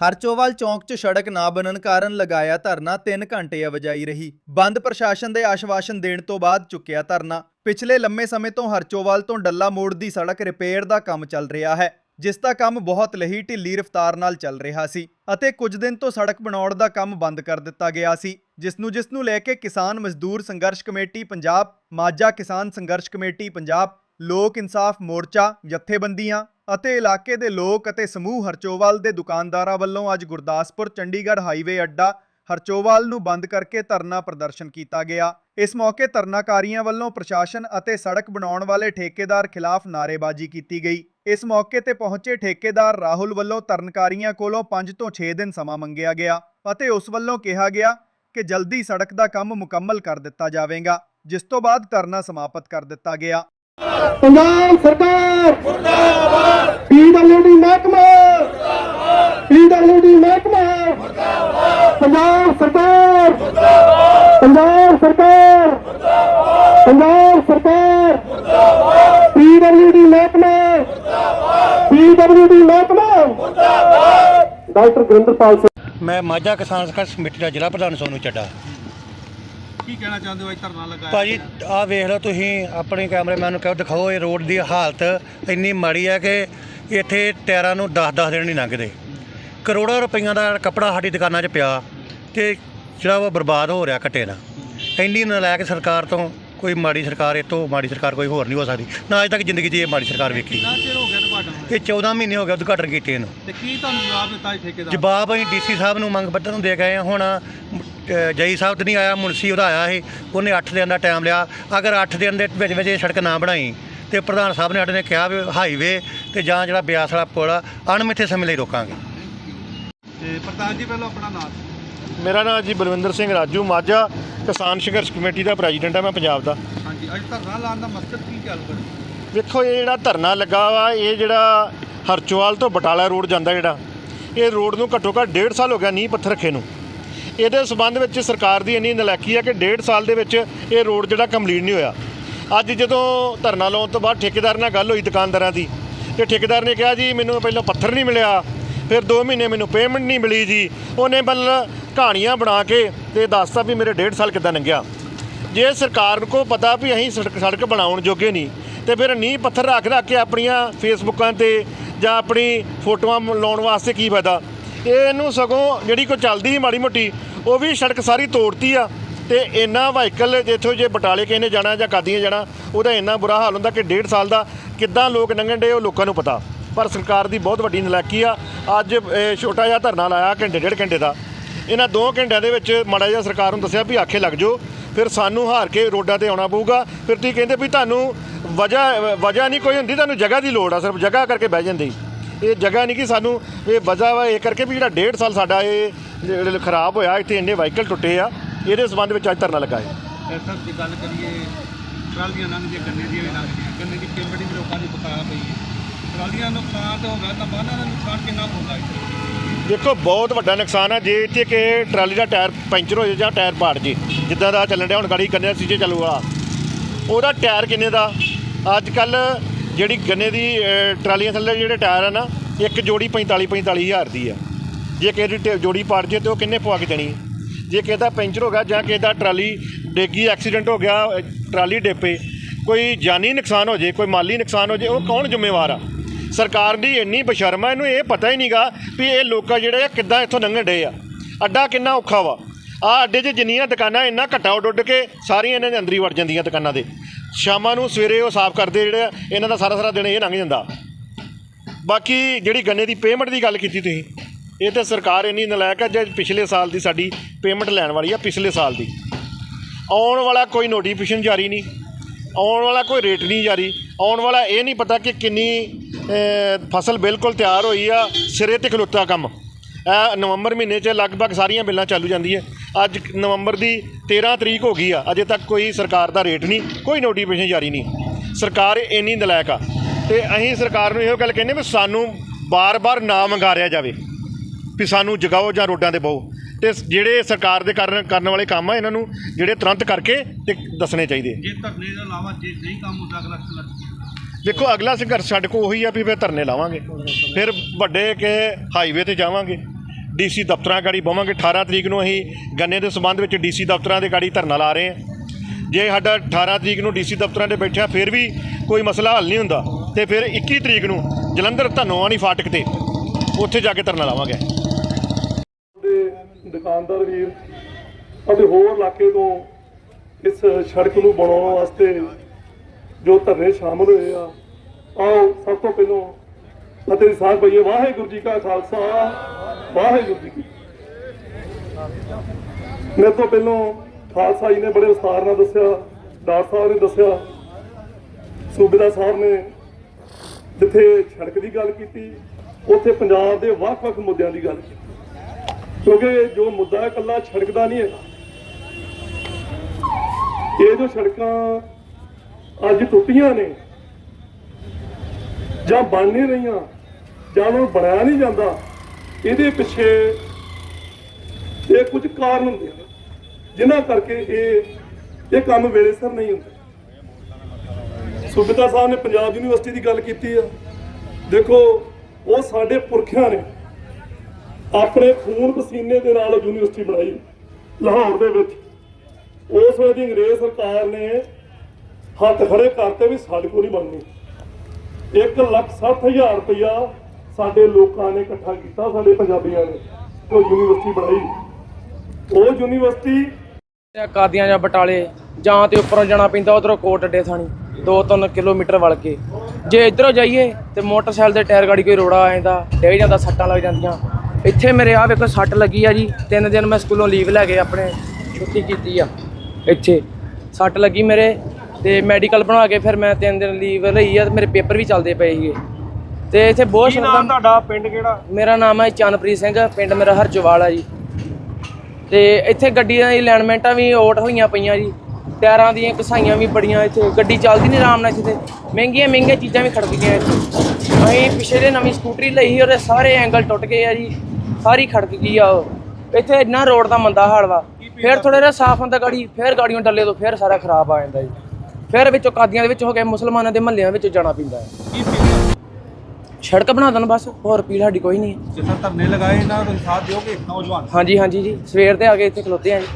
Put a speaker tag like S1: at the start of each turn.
S1: ਹਰਚੋਵਾਲ ਚੌਂਕ 'ਚ ਸੜਕ ਨਾ ਬਣਨ ਕਾਰਨ ਲਗਾਇਆ ਧਰਨਾ 3 ਘੰਟੇ ਆਵਾਜਾਈ ਰਹੀ। ਬੰਦ ਪ੍ਰਸ਼ਾਸਨ ਦੇ ਆਸ਼ਵਾਸਨ ਦੇਣ ਤੋਂ ਬਾਅਦ ਚੁੱਕਿਆ ਧਰਨਾ। ਪਿਛਲੇ ਲੰਮੇ ਸਮੇਂ ਤੋਂ ਹਰਚੋਵਾਲ ਤੋਂ ਡੱਲਾ ਮੋੜ ਦੀ ਸੜਕ ਰਿਪੇਅਰ ਦਾ ਕੰਮ ਚੱਲ ਰਿਹਾ ਹੈ, ਜਿਸ ਦਾ ਕੰਮ ਬਹੁਤ ਲਹੀ ਢਿੱਲੀ ਰਫ਼ਤਾਰ ਨਾਲ ਚੱਲ ਰਿਹਾ ਸੀ ਅਤੇ ਕੁਝ ਦਿਨ ਤੋਂ ਸੜਕ ਬਣਾਉਣ ਦਾ ਕੰਮ ਬੰਦ ਕਰ ਦਿੱਤਾ ਗਿਆ ਸੀ। ਜਿਸ ਨੂੰ ਜਿਸ ਨੂੰ ਲੈ ਕੇ ਕਿਸਾਨ ਮਜ਼ਦੂਰ ਸੰਘਰਸ਼ ਕਮੇਟੀ ਪੰਜਾਬ, ਮਾਝਾ ਕਿਸਾਨ ਸੰਘਰਸ਼ ਕਮੇਟੀ ਪੰਜਾਬ ਲੋਕ ਇਨਸਾਫ ਮੋਰਚਾ, ਜਥੇਬੰਦੀਆਂ ਅਤੇ ਇਲਾਕੇ ਦੇ ਲੋਕ ਅਤੇ ਸਮੂਹ ਹਰਚੋਵਾਲ ਦੇ ਦੁਕਾਨਦਾਰਾਂ ਵੱਲੋਂ ਅੱਜ ਗੁਰਦਾਸਪੁਰ, ਚੰਡੀਗੜ੍ਹ ਹਾਈਵੇ ਅੱਡਾ ਹਰਚੋਵਾਲ ਨੂੰ ਬੰਦ ਕਰਕੇ ਧਰਨਾ ਪ੍ਰਦਰਸ਼ਨ ਕੀਤਾ ਗਿਆ। ਇਸ ਮੌਕੇ ਧਰਨਾਕਾਰੀਆਂ ਵੱਲੋਂ ਪ੍ਰਸ਼ਾਸਨ ਅਤੇ ਸੜਕ ਬਣਾਉਣ ਵਾਲੇ ਠੇਕੇਦਾਰ ਖਿਲਾਫ ਨਾਅਰੇਬਾਜ਼ੀ ਕੀਤੀ ਗਈ। ਇਸ ਮੌਕੇ ਤੇ ਪਹੁੰਚੇ ਠੇਕੇਦਾਰ ਰਾਹੁਲ ਵੱਲੋਂ ਧਰਨਕਾਰੀਆਂ ਕੋਲੋਂ 5 ਤੋਂ 6 ਦਿਨ ਸਮਾਂ ਮੰਗਿਆ ਗਿਆ ਅਤੇ ਉਸ ਵੱਲੋਂ ਕਿਹਾ ਗਿਆ ਕਿ ਜਲਦੀ ਸੜਕ ਦਾ ਕੰਮ ਮੁਕੰਮਲ ਕਰ ਦਿੱਤਾ ਜਾਵੇਗਾ, ਜਿਸ ਤੋਂ ਬਾਅਦ ਧਰਨਾ ਸਮਾਪਤ ਕਰ ਦਿੱਤਾ ਗਿਆ।
S2: ਪੰਜਾਬ ਸਰਕਾਰ ਮੁਰਦਾਬਾਦ। ਪੀਡਬਲਯੂਡੀ ਮਹਿਕਮਾ। ਮੁਰਦਾਬਾਦ ਪੀਡਬਲਯੂਡੀ ਮਹਿਕਮਾ। ਮੁਰਦਾਬਾਦ ਪੰਜਾਬ ਸਰਕਾਰ। ਮੁਰਦਾਬਾਦ। ਪੰਜਾਬ ਸਰਕਾਰ। ਮੁਰਦਾਬਾਦ। ਪੰਜਾਬ ਸਰਕਾਰ। ਮੁਰਦਾਬਾਦ। ਪੀਡਬਲਯੂਡੀ ਮਹਿਕਮਾ। ਮੁਰਦਾਬਾਦ। ਪੀਡਬਲਯੂਡੀ ਮਹਿਕਮਾ। ਮੁਰਦਾਬਾਦ। ਡਾਕਟਰ ਗੁਰਿੰਦਰਪਾਲ ਸਿੰਘ।
S3: ਮੈਂ ਮਾਝਾ ਕਿਸਾਨ ਸੰਘਰਸ਼ ਕਮੇਟੀ ਦਾ ਜ਼ਿਲ੍ਹਾ ਪ੍ਰਧਾਨ ਸੋਨੂੰ ਚੱਡਾ।
S4: ਕੀ ਕਹਿਣਾ ਚਾਹੁੰਦੇ ਹੋ? ਅੱਜ ਧਰਨਾ ਲਗਾਇਆ
S3: ਭਾਜੀ ਆਹ ਵੇਖ ਲਓ ਤੁਸੀਂ ਆਪਣੇ ਕੈਮਰਾਮੈਨ ਨੂੰ ਕਹੋ ਦਿਖਾਓ ਇਹ ਰੋਡ ਦੀ ਹਾਲਤ ਇੰਨੀ ਮਾੜੀ ਹੈ ਕਿ ਇੱਥੇ ਟਾਇਰਾਂ ਨੂੰ 10-10 ਦਿਨ ਨਹੀਂ ਲੰਘਦੇ। ਕਰੋੜਾਂ ਰੁਪਈਆਂ ਦਾ ਕੱਪੜਾ ਸਾਡੀ ਦੁਕਾਨਾਂ 'ਚ ਪਿਆ ਤੇ ਜਿਹੜਾ ਉਹ ਬਰਬਾਦ ਹੋ ਰਿਹਾ ਘੱਟੇ ਨਾਲ ਇੰਨੀ ਨਲਾਇਕ ਸਰਕਾਰ ਤੋਂ ਕੋਈ ਮਾੜੀ ਸਰਕਾਰ ਇਹ ਤੋਂ ਮਾੜੀ ਸਰਕਾਰ ਕੋਈ ਹੋਰ ਨਹੀਂ ਹੋ ਸਕਦੀ। ਨਾ ਅੱਜ ਤੱਕ ਜ਼ਿੰਦਗੀ 'ਚ ਇਹ ਮਾੜੀ ਸਰਕਾਰ ਵੇਖੀ।
S4: ਕਿੰਨਾ ਚਿਰ ਹੋ ਗਿਆ ਤੁਹਾਡਾ?
S3: ਇਹ 14 ਮਹੀਨੇ ਹੋ ਗਏ ਉਦਘਾਟਨ ਕੀਤੇ ਨੂੰ।
S4: ਤੇ ਕੀ ਤੁਹਾਨੂੰ ਜਵਾਬ ਦਿੱਤਾ ਜੀ ਠੇਕੇਦਾਰ?
S3: ਜਵਾਬ ਅਸੀਂ ਡੀਸੀ ਸਾਹਿਬ ਨੂੰ ਮੰਗ ਪੱਤਰ ਨੂੰ ਦੇ ਗਏ ਹਾਂ। ਹੁਣ ਜਈ ਸਾਹਿਬ ਤੇ ਨਹੀਂ ਆਇਆ ਮੁਨਸੀ ਉਹਦਾ ਆਇਆ ਸੀ ਉਹਨੇ 8 ਦਿਨ ਦਾ ਟਾਈਮ ਲਿਆ। ਅਗਰ 8 ਦਿਨ ਦੇ ਵਿੱਚ ਵਿੱਚ ਇਹ ਸੜਕ ਨਾ ਬਣਾਈ ਤੇ ਪ੍ਰਧਾਨ ਸਾਹਿਬ ਨੇ ਸਾਡੇ ਨੇ ਕਿਹਾ ਵੀ ਹਾਈਵੇ ਤੇ ਜਾਂ ਜਿਹੜਾ ਬਿਆਸ ਵਾਲਾ ਪੁਲ ਆ, ਅਣਮਿੱਥੇ ਸਮੇਂ ਲਈ ਰੋਕਾਂਗੇ।
S4: ਤੇ ਪ੍ਰਧਾਨ ਜੀ ਪਹਿਲਾਂ ਆਪਣਾ ਨਾਮ
S5: ਮੇਰਾ ਨਾਮ ਜੀ ਬਲਵਿੰਦਰ ਸਿੰਘ ਰਾਜੂ ਮਾਝਾ ਕਿਸਾਨ ਸੰਘਰਸ਼ ਕਮੇਟੀ ਦਾ ਪ੍ਰੈਜ਼ੀਡੈਂਟ ਆ ਮੈਂ ਪੰਜਾਬ ਦਾ।
S4: ਹਾਂਜੀ ਅੱਜ ਧਰਨਾ ਲਾਉਣ ਦਾ ਮਕਸਦ ਕੀ ਚੱਲ ਰਿਹਾ
S5: ਵੇਖੋ ਇਹ ਜਿਹੜਾ ਧਰਨਾ ਲੱਗਾ ਵਾ ਇਹ ਜਿਹੜਾ ਹਰਚੋਵਾਲ ਤੋਂ ਬਟਾਲਾ ਰੋਡ ਜਾਂਦਾ ਜਿਹੜਾ ਇਹ ਰੋਡ ਨੂੰ ਘੱਟੋ ਘੱਟ ਡੇਢ ਸਾਲ ਹੋ ਗਿਆ ਨੀਂਹ ਪੱਥਰ ਰੱਖੇ ਨੂੰ। ਇਹਦੇ ਸਬੰਧ ਵਿੱਚ ਸਰਕਾਰ ਦੀ ਇੰਨੀ ਨਲਾਇਕੀ ਹੈ ਕਿ ਡੇਢ ਸਾਲ ਦੇ ਵਿੱਚ ਇਹ ਰੋਡ ਜਿਹੜਾ ਕੰਪਲੀਟ ਨਹੀਂ ਹੋਇਆ। ਅੱਜ ਜਦੋਂ ਧਰਨਾ ਲਾਉਣ ਤੋਂ ਬਾਅਦ ਠੇਕੇਦਾਰ ਨਾਲ ਗੱਲ ਹੋਈ ਦੁਕਾਨਦਾਰਾਂ ਦੀ, ਤੇ ਠੇਕੇਦਾਰ ਨੇ ਕਿਹਾ ਜੀ, ਮੈਨੂੰ ਪਹਿਲਾਂ ਪੱਥਰ ਨਹੀਂ ਮਿਲਿਆ, ਫਿਰ 2 ਮਹੀਨੇ ਮੈਨੂੰ ਪੇਮੈਂਟ ਨਹੀਂ ਮਿਲੀ ਜੀ। ਉਹਨੇ ਮਤਲਬ ਕਹਾਣੀਆਂ ਬਣਾ ਕੇ ਤੇ ਦੱਸਤਾ ਵੀ ਮੇਰੇ ਡੇਢ ਸਾਲ ਕਿੱਦਾਂ ਲੰਘਿਆ। ਜੇ ਸਰਕਾਰ ਕੋ ਪਤਾ ਵੀ ਅਸੀਂ ਸੜਕ ਸੜਕ ਬਣਾਉਣ ਜੋਗੇ ਨਹੀਂ, ਤੇ ਫਿਰ ਨੀਂਹ ਪੱਥਰ ਰੱਖ ਰੱਖ ਕੇ ਆਪਣੀਆਂ ਫੇਸਬੁੱਕਾਂ ਤੇ ਜਾਂ ਆਪਣੀ ਫੋਟੋਆਂ ਲਾਉਣ ਵਾਸਤੇ ਕੀ ਫਾਇਦਾ? ਇਹ ਇਹਨੂੰ ਸਗੋਂ ਜਿਹੜੀ ਕੋ ਚੱਲਦੀ ਸੀ ਮਾੜੀ ਮੋਟੀ, ਉਹ ਵੀ ਸੜਕ ਸਾਰੀ ਤੋੜਤੀ ਆ। ਤੇ ਇੰਨਾ ਵਾਹੀਕਲ ਜਿੱਥੋਂ ਜੇ ਬਟਾਲੇ ਕਿਸੇ ਨੇ ਜਾਣਾ ਜਾਂ ਕਾਦੀਆਂ ਜਾਣਾ, ਉਹਦਾ ਇੰਨਾ ਬੁਰਾ ਹਾਲ ਹੁੰਦਾ ਕਿ ਡੇਢ ਸਾਲ ਦਾ ਕਿੱਦਾਂ ਲੋਕ ਲੰਘਣ ਡੇ ਉਹ ਲੋਕਾਂ ਨੂੰ ਪਤਾ। ਪਰ ਸਰਕਾਰ ਦੀ ਬਹੁਤ ਵੱਡੀ ਨਲਾਇਕੀ ਆ। ਅੱਜ ਛੋਟਾ ਜਿਹਾ ਧਰਨਾ ਲਾਇਆ ਘੰਟੇ, ਡੇਢ ਘੰਟੇ ਦਾ। ਇਹਨਾਂ ਦੋ ਘੰਟਿਆਂ ਦੇ ਵਿੱਚ ਮਾੜਾ ਜਿਹਾ ਸਰਕਾਰ ਨੂੰ ਦੱਸਿਆ ਵੀ ਆਖੇ ਲੱਗ ਜਾਓ। ਫਿਰ ਸਾਨੂੰ ਹਾਰ ਕੇ ਰੋਡਾਂ ਤੇ ਆਉਣਾ ਪਊਗਾ। ਫਿਰ ਤੁਸੀਂ ਕਹਿੰਦੇ ਵੀ ਤੁਹਾਨੂੰ ਵਜ੍ਹਾ ਵਜ੍ਹਾ ਨਹੀਂ ਕੋਈ ਹੁੰਦੀ, ਤੁਹਾਨੂੰ ਜਗ੍ਹਾ ਦੀ ਲੋੜ ਆ, ਸਿਰਫ ਜਗ੍ਹਾ ਕਰਕੇ ਬਹਿ ਜਾਂਦੇ। ਇਹ ਜਗ੍ਹਾ ਨਹੀਂ ਕਿ ਸਾਨੂੰ ਇਹ ਵਜ੍ਹਾ ਵਾ ਇਹ ਕਰਕੇ ਵੀ ਜਿਹੜਾ ਡੇਢ ਸਾਲ ਸਾਡਾ ਇਹ ਜਿਹੜੇ ਖਰਾਬ ਹੋਇਆ ਇੱਥੇ ਇੰਨੇ ਵਾਹੀਕਲ ਟੁੱਟੇ ਆ ਇਹਦੇ ਸੰਬੰਧ ਵਿੱਚ ਅੱਜ ਧਰਨਾ ਲੱਗਾ ਹੈ
S4: ਸਰ ਜੇ ਗੱਲ ਕਰੀਏ ਟਰਾਲੀਆਂ ਲੰਘਦੀਆਂ ਗੰਨੇ ਦੀਆਂ ਵੀ ਲੰਘਦੀਆਂ ਗੰਨੇ ਦੀ ਪੇਮੈਂਟ ਵੀ ਲੋਕਾਂ ਦੀ ਬਕਾਇਆ ਪਈ ਹੈ। ਟਰਾਲੀਆਂ ਨੂੰ ਨੁਕਸਾਨ ਤਾਂ ਹੋ ਗਿਆ ਤਾਂ ਬਾਨਾਂ ਦਾ ਨੁਕਸਾਨ ਕਿੰਨਾ ਹੋਗਾ
S5: ਦੇਖੋ ਬਹੁਤ ਵੱਡਾ ਨੁਕਸਾਨ ਆ ਜੇ ਇੱਥੇ ਕਿ ਟਰਾਲੀ ਦਾ ਟਾਇਰ ਪੈਂਚਰ ਹੋ ਜਾਏ ਜਾਂ ਟਾਇਰ ਪਾੜ ਜੇ ਜਿੱਦਾਂ ਦਾ ਚੱਲਣ ਡਿਆ ਹੁਣ ਗਾੜੀ ਕੰਨੇ ਸੀਜੇ ਚੱਲੂ ਵਾਲਾ ਉਹਦਾ ਟਾਇਰ ਕਿੰਨੇ ਦਾ? ਅੱਜ ਕੱਲ ਜਿਹੜੀ ਗੰਨੇ ਦੀ ਟਰਾਲੀਆਂ ਥੱਲੇ ਜਿਹੜੇ ਟਾਇਰ ਆ ਨਾ, ਇੱਕ ਜੋੜੀ 45 45 ਹਜ਼ਾਰ ਦੀ ਆ। ਜੇ ਕਿਸੇ ਦੀ ਟ- ਜੋੜੀ ਪਾੜ ਜੇ ਤੇ ਉਹ ਕਿੰਨੇ ਪਵਾ ਕੇ ਦੇਣੀ ਜੇ ਕਿਸੇ ਦਾ ਪੈਂਚਰ ਹੋ ਗਿਆ ਜਾਂ ਕਿਸੇ ਦਾ ਟਰਾਲੀ ਡੇਗੀ, ਐਕਸੀਡੈਂਟ ਹੋ ਗਿਆ ਟਰਾਲੀ ਡੇਪੇ, ਕੋਈ ਜਾਨੀ ਨੁਕਸਾਨ ਹੋ ਜੇ, ਕੋਈ ਮਾਲੀ ਨੁਕਸਾਨ ਹੋ ਜੇ, ਉਹ ਕੌਣ ਜ਼ਿੰਮੇਵਾਰ ਆ? ਸਰਕਾਰ ਦੀ ਇੰਨੀ ਬਸ਼ਰਮ ਆ, ਇਹਨੂੰ ਇਹ ਪਤਾ ਹੀ ਨਹੀਂਗਾ ਵੀ ਇਹ ਲੋਕਾਂ ਜਿਹੜੇ ਆ, ਕਿੱਦਾਂ ਇੱਥੋਂ ਲੰਘਣ ਡੇ ਆ। ਅੱਡਾ ਕਿੰਨਾ ਔਖਾ ਵਾ। ਆ ਅੱਡੇ 'ਚ ਜਿੰਨੀਆਂ ਦੁਕਾਨਾਂ ਇੰਨਾ ਘੱਟਾ ਉੱਡ ਉੱਡ ਕੇ ਸਾਰੀਆਂ ਇਹਨਾਂ ਦੇ ਅੰਦਰ ਹੀ ਵੜ ਜਾਂਦੀਆਂ ਦੁਕਾਨਾਂ ਦੇ। ਸ਼ਾਮਾਂ ਨੂੰ ਸਵੇਰੇ ਉਹ ਸਾਫ਼ ਕਰਦੇ ਜਿਹੜੇ ਆ, ਇਹਨਾਂ ਦਾ ਸਾਰਾ ਸਾਰਾ ਦਿਨ ਇਹ ਲੰਘ ਜਾਂਦਾ। ਬਾਕੀ ਜਿਹੜੀ ਗੰਨੇ ਦੀ ਪੇਮੈਂਟ ਦੀ ਗੱਲ ਕੀਤੀ ਤੁਸੀਂ ਇਹ ਤੇ ਸਰਕਾਰ ਇੰਨੀ ਨਲਾਇਕ ਹੈ ਜੇ ਪਿਛਲੇ ਸਾਲ ਦੀ ਸਾਡੀ ਪੇਮੈਂਟ ਲੈਣ ਵਾਲੀ ਆ ਪਿਛਲੇ ਸਾਲ ਦੀ। ਆਉਣ ਵਾਲਾ ਕੋਈ ਨੋਟੀਫਿਕੇਸ਼ਨ ਜਾਰੀ ਨਹੀਂ ਆਉਣ ਵਾਲਾ ਕੋਈ ਰੇਟ ਨਹੀਂ ਜਾਰੀ ਆਉਣ ਵਾਲਾ ਇਹ ਨਹੀਂ ਪਤਾ ਕਿ ਕਿੰਨੀ ਅਹ, ਫਸਲ ਬਿਲਕੁਲ ਤਿਆਰ ਹੋਈ ਆ ਸਿਰੇ ਤੇ ਖਲੋਤਾ ਕੰਮ। ਨਵੰਬਰ ਮਹੀਨੇ 'ਚ ਲਗਭਗ ਸਾਰੀਆਂ ਬਿੱਲਾਂ ਚਾਲੂ ਜਾਂਦੀਆਂ ਅੱਜ ਨਵੰਬਰ ਦੀ 13 ਤਰੀਕ ਹੋ ਗਈ ਆ। ਅਜੇ ਤੱਕ ਕੋਈ ਸਰਕਾਰ ਦਾ ਰੇਟ ਨਹੀਂ ਕੋਈ ਨੋਟੀਫਿਕੇਸ਼ਨ ਜਾਰੀ ਨਹੀਂ। ਸਰਕਾਰ ਇੰਨੀ ਨਲਾਇਕ ਆ। ਤੇ ਅਸੀਂ ਸਰਕਾਰ ਨੂੰ ਇਹੋ ਗੱਲ ਕਹਿੰਦੇ ਵੀ ਸਾਨੂੰ ਬਾਰ-ਬਾਰ ਨਾ ਮੰਗਾਰਿਆ ਜਾਵੇ ਵੀ ਸਾਨੂੰ ਜਗਾਓ ਜਾਂ ਰੋਡਾਂ ਤੇ ਪਾਓ ਤੇ ਜਿਹੜੇ ਸਰਕਾਰ ਦੇ ਕਰਨ ਕਰਨ ਵਾਲੇ ਕੰਮ ਆ ਇਹਨਾਂ ਨੂੰ ਜਿਹੜੇ ਤੁਰੰਤ ਕਰਕੇ ਤੇ ਦੱਸਣੇ ਚਾਹੀਦੇ
S4: ਜੇ ਧਰਨੇ ਤੋਂ ਇਲਾਵਾ ਜੇ ਨਹੀਂ ਕੰਮ ਹੁੰਦਾ ਅਗਲਾ ਸੰਘਰਸ਼
S5: ਦੇਖੋ ਅਗਲਾ ਸੰਘਰਸ਼ ਸਾਡੇ ਕੋਲ ਉਹੀ ਆ ਵੀ ਫਿਰ ਧਰਨੇ ਲਾਵਾਂਗੇ। ਫਿਰ ਵੱਡੇ ਕੇ ਹਾਈਵੇ ਤੇ ਜਾਵਾਂਗੇ। ਡੀਸੀ ਦਫ਼ਤਰਾਂ ਗਾੜੀ ਬਵਾਂਗੇ। 18 ਤਰੀਕ ਨੂੰ ਅਸੀਂ ਗੰਨੇ ਦੇ ਸੰਬੰਧ ਵਿੱਚ ਡੀਸੀ ਦਫ਼ਤਰਾਂ ਦੇ ਗਾੜੀ ਧਰਨਾ ਲਾ ਰਹੇ ਹਾਂ। ਜੇ ਸਾਡਾ 18 ਤਰੀਕ ਨੂੰ ਡੀਸੀ ਦਫ਼ਤਰਾਂ ਦੇ ਬੈਠਿਆ, ਫਿਰ ਵੀ ਕੋਈ ਮਸਲਾ ਹੱਲ ਨਹੀਂ ਹੁੰਦਾ। ਤੇ ਫਿਰ 21 ਤਰੀਕ ਨੂੰ ਜਲੰਧਰ ਧਨੋਆਣੀ ਫਾਟਕ ਤੇ ਉੱਥੇ ਜਾ ਕੇ ਧਰਨਾ ਲਾਵਾਂਗੇ।
S2: ਦੁਕਾਨਦਾਰ ਵੀਰ ਅਤੇ ਹੋਰ ਇਲਾਕੇ ਤੋਂ ਇਸ ਸੜਕ ਨੂੰ ਬਣਾਉਣ ਵਾਸਤੇ ਜੋ ਧਰਨੇ ਸ਼ਾਮਲ ਹੋਏ ਆ, ਆਓ ਸਭ ਤੋਂ ਪਹਿਲਾਂ ਫਤਿਹ ਦੀ ਸਾਹ ਵਾਹਿਗੁਰੂ ਜੀ ਕਾ ਖਾਲਸਾ। ਵਾਹਿਗੁਰੂ ਜੀ ਕੀ ਮੇਰੇ ਤੋਂ ਪਹਿਲਾਂ ਖਾਲਸਾ ਜੀ ਨੇ ਬੜੇ ਵਿਸਥਾਰ ਨਾਲ ਦੱਸਿਆ, ਡਾਕਟਰ ਸਾਹਿਬ ਨੇ ਦੱਸਿਆ, ਸੂਬੇਦਾਰ ਸਾਹਿਬ ਨੇ ਜਿੱਥੇ ਸੜਕ ਦੀ ਗੱਲ ਕੀਤੀ, ਉੱਥੇ ਪੰਜਾਬ ਦੇ ਵੱਖ-ਵੱਖ ਮੁੱਦਿਆਂ ਦੀ ਗੱਲ ਕੀਤੀ। ਕਿਉਂਕਿ ਜੋ ਮੁੱਦਾ ਹੈ ਇਕੱਲਾ ਸੜਕ ਦਾ ਨਹੀਂ ਹੈ ਇਹ ਜੋ ਸੜਕਾਂ ਅੱਜ ਟੁੱਟੀਆਂ ਨੇ, ਜਾਂ ਬਣ ਨਹੀਂ ਰਹੀਆਂ, ਜਾਂ ਉਹ ਬਣਾਇਆ ਨਹੀਂ ਜਾਂਦਾ ਇਹਦੇ ਪਿੱਛੇ ਇਹ ਕੁਝ ਕਾਰਨ ਹੁੰਦੇ ਨੇ ਜਿਨ੍ਹਾਂ ਕਰਕੇ ਇਹ ਇਹ ਕੰਮ ਵੇਲੇ ਸਿਰ ਨਹੀਂ ਹੁੰਦਾ। ਸੁਬੇਦਾਰ ਸਾਹਿਬ ਨੇ ਪੰਜਾਬ ਯੂਨੀਵਰਸਿਟੀ ਦੀ ਗੱਲ ਕੀਤੀ ਆ। ਦੇਖੋ, ਉਹ ਸਾਡੇ ਪੁਰਖਿਆਂ ਨੇ ਆਪਣੇ ਖੂਨ ਪਸੀਨੇ ਦੇ ਨਾਲ ਯੂਨੀਵਰਸਿਟੀ ਬਣਾਈ, ਲਾਹੌਰ ਦੇ ਵਿੱਚ। ਉਸ ਵੇਲੇ ਦੀ ਅੰਗਰੇਜ਼ ਸਰਕਾਰ ਨੇ ਹੱਥ ਖੜੇ ਕਰਤੇ ਵੀ ਸਾਡੇ ਕੋਲ ਨਹੀਂ ਬਣਨੀ। 1 ਲੱਖ 60 ਹਜ਼ਾਰ ਰੁਪਇਆ ਸਾਡੇ ਲੋਕਾਂ ਨੇ ਇਕੱਠਾ ਕੀਤਾ, ਸਾਡੇ ਪੰਜਾਬੀਆਂ ਨੇ। ਉਹ ਯੂਨੀਵਰਸਿਟੀ ਬਣਾਈ। ਉਹ ਯੂਨੀਵਰਸਿਟੀ
S6: ਕਾਦੀਆਂ ਜਾਂ ਬਟਾਲੇ, ਜਾਂ ਤੇ ਉੱਪਰੋਂ ਜਾਣਾ ਪੈਂਦਾ, ਉਧਰੋਂ ਕੋਟ ਅੱਡੇ ਥਾਣੀ 2-3 ਕਿਲੋਮੀਟਰ ਵਲ ਕੇ। ਜੇ ਇਧਰੋਂ ਜਾਈਏ, ਤੇ ਮੋਟਰਸਾਈਕਲ ਦੇ ਟਾਇਰ ਗਾੜੀ ਕੋਈ ਰੋੜਾ ਆ ਜਾਂਦਾ, ਡਿੱਗ ਜਾਂਦਾ, ਸੱਟਾਂ ਲੱਗ ਜਾਂਦੀਆਂ। ਇੱਥੇ ਮੇਰੇ ਆ ਵੇਖੋ, ਸੱਟ ਲੱਗੀ ਆ ਜੀ। ਤਿੰਨ ਦਿਨ ਮੈਂ ਸਕੂਲੋਂ ਲੀਵ ਲੈ ਕੇ ਆਪਣੇ ਛੁੱਟੀ ਕੀਤੀ ਆ, ਇੱਥੇ। ਸੱਟ ਲੱਗੀ ਮੇਰੇ, ਤੇ ਮੈਡੀਕਲ ਬਣਾ ਕੇ ਫਿਰ ਮੈਂ ਤਿੰਨ ਦਿਨ ਲੀਵ ਲਈ ਆ, ਤੇ ਮੇਰੇ ਪੇਪਰ ਵੀ ਚੱਲਦੇ ਪਏ ਸੀਗੇ। ਤੇ ਇੱਥੇ ਬਹੁਤ ਨਾਮ ਤੁਹਾਡਾ? ਪਿੰਡ ਕਿਹੜਾ? ਮੇਰਾ ਨਾਮ ਹੈ ਚੰਨਪ੍ਰੀਤ ਸਿੰਘ ਪਿੰਡ ਮੇਰਾ ਹਰਜਵਾਲ ਆ ਜੀ। ਤੇ ਇੱਥੇ ਗੱਡੀਆਂ ਦੀ ਅਲਾਈਨਮੈਂਟਾਂ ਵੀ ਓਟ ਹੋਈਆਂ ਪਈਆਂ ਜੀ। ਟਾਇਰਾਂ ਦੀਆਂ ਕਸਾਈਆਂ ਵੀ ਬੜੀਆਂ ਇੱਥੇ। ਗੱਡੀ ਚੱਲਦੀ ਨਹੀਂ ਆਰਾਮ ਨਾਲ ਇੱਥੇ ਮਹਿੰਗੀਆਂ ਮਹਿੰਗੀਆਂ ਚੀਜ਼ਾਂ ਵੀ ਖੜਕਦੀਆਂ ਇੱਥੇ। ਅਸੀਂ ਪਿਛਲੇ ਨਵੀਂ ਸਕੂਟਰੀ ਲਈ ਸੀ ਉਹਦੇ ਸਾਰੇ ਐਂਗਲ ਟੁੱਟ ਗਏ ਆ ਜੀ। ਸਾਰੀ ਖੜਕ ਗਈ ਆ ਉਹ। ਇੱਥੇ ਇੰਨਾ ਰੋਡ ਦਾ ਮੰਦਾ ਹਾਲ ਵਾ। ਫਿਰ ਥੋੜਾ ਜਿਹਾ ਸਾਫ਼ ਹੁੰਦਾ ਗਾੜੀ ਫਿਰ ਗਾੜੀਆਂ ਡੱਲੇ ਤੋਂ ਫਿਰ ਸਾਰਾ ਖਰਾਬ ਆ ਜਾਂਦਾ ਜੀ। ਫਿਰ ਵਿੱਚੋਂ ਕਾਦੀਆਂ ਦੇ ਵਿੱਚ ਹੋ ਕੇ ਮੁਸਲਮਾਨਾਂ ਦੇ ਮਹੱਲਿਆਂ ਵਿੱਚ ਜਾਣਾ ਪੈਂਦਾ ਹੈ। ਸੜਕ ਬਣਾ ਦੇਣ ਬਸ ਹੋਰ ਅਪੀਲ ਸਾਡੀ ਕੋਈ ਨਹੀਂ ਹੈ।
S4: ਧਰਨੇ ਲਗਾਏ ਇਹਨਾਂ ਨੂੰ ਸਾਥ ਦਿਓਗੇ ਨੌਜਵਾਨ
S6: ਹਾਂਜੀ ਹਾਂਜੀ ਜੀ ਸਵੇਰ ਦੇ ਆ ਕੇ ਇੱਥੇ ਖਲੋਤੇ ਆ ਜੀ।